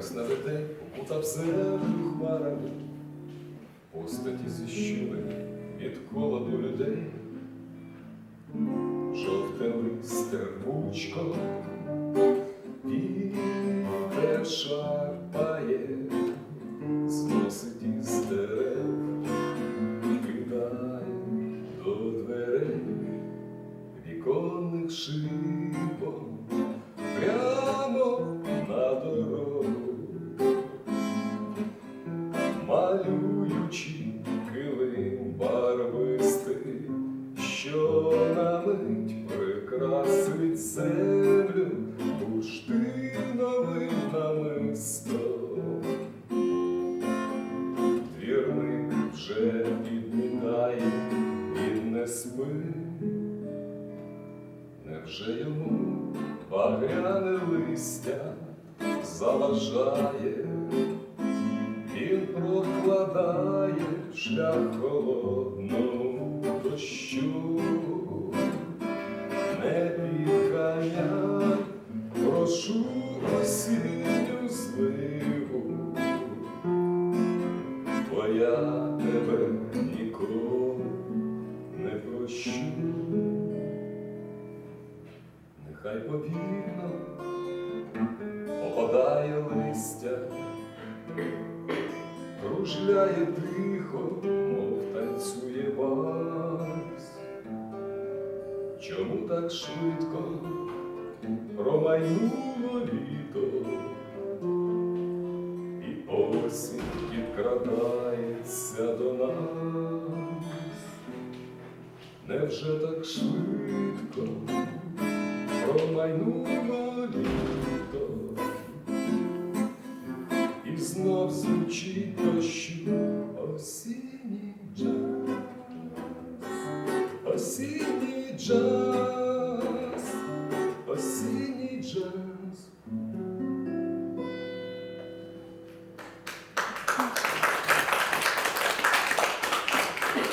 Вересневий день укутав землю хмарами, постаті зіщулені від холоду людей, жовте листя рвучко, вітер шарпає, зносить із дерев, кидає до дверей віконних шибок малюючи килим барвистий, що на мить прикрасить землю бурштиновим намистом. Двірник вже підмітає, він не спить. Невже йому багряне листя заважає, прокладає шлях холодному дощу, не підганяй, прошу осінню зливу, бо я тебе ніколи не прощу. Нехай повільно опадає листя, кружляє тихо, мов танцює вальс. Чому так швидко промайнуло літо, і осінь підкрадається до нас? Невже так швидко? промайнуло літо, знов звучить show.